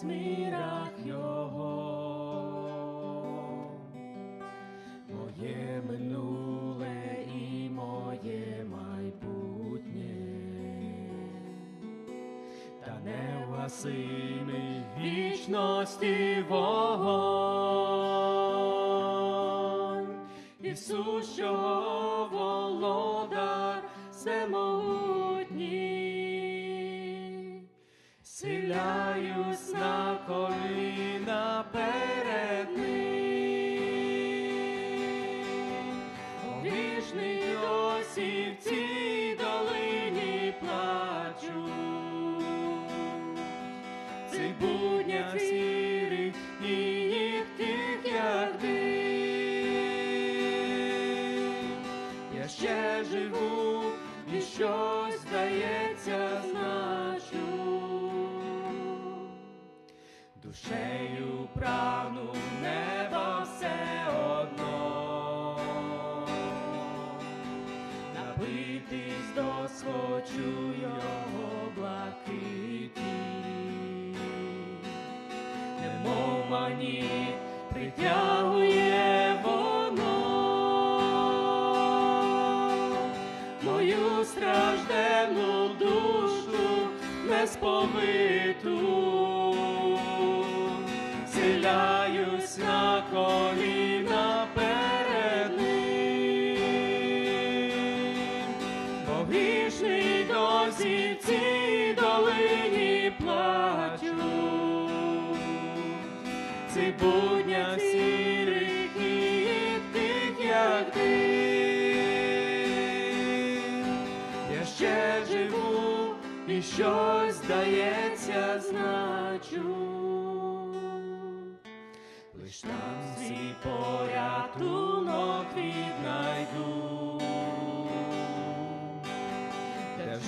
розмірах його. Моє минуле і моє майбутнє, та невгасимий вічності вогонь, Ісус, що володар всемогутній, досі в цій долині плачу, цих буднях сірих і їхніх як дим. Я ще живу і щось здається досхочу його блакиті, немов мані притягує воно. Мою страждену душу несповиту, Силяюсь на коліна грішний досі в цій долині плачу, цих буднях сірих і тих, як дим. Я ще живу і щось здається значу. Лиш там свій порятунок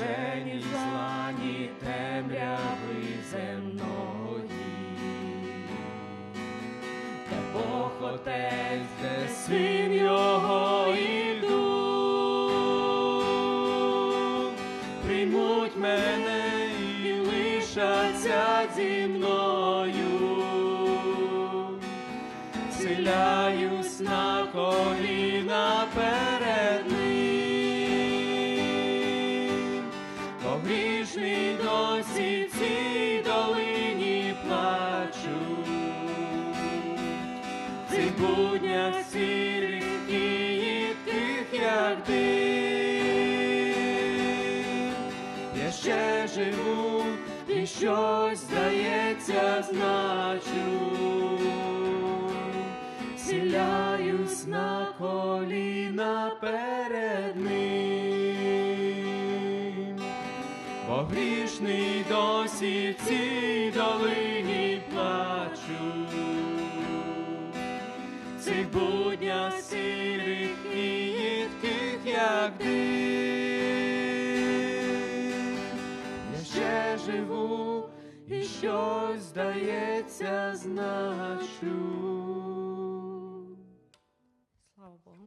вже ні зла, ні темряви земної, де Бог Отець, де син його і дух, приймуть мене і лишаться зі мною. Силяюсь на коліна грішний цій долині плачу, цих буднях сірих і їдких, як дим. Я ще живу і щось здається значу. Сіляюсь на коліна перед бо грішний досі в цій долині плачу, цих буднях сірих і їдких, як дим. Я ще живу і щось здається значу.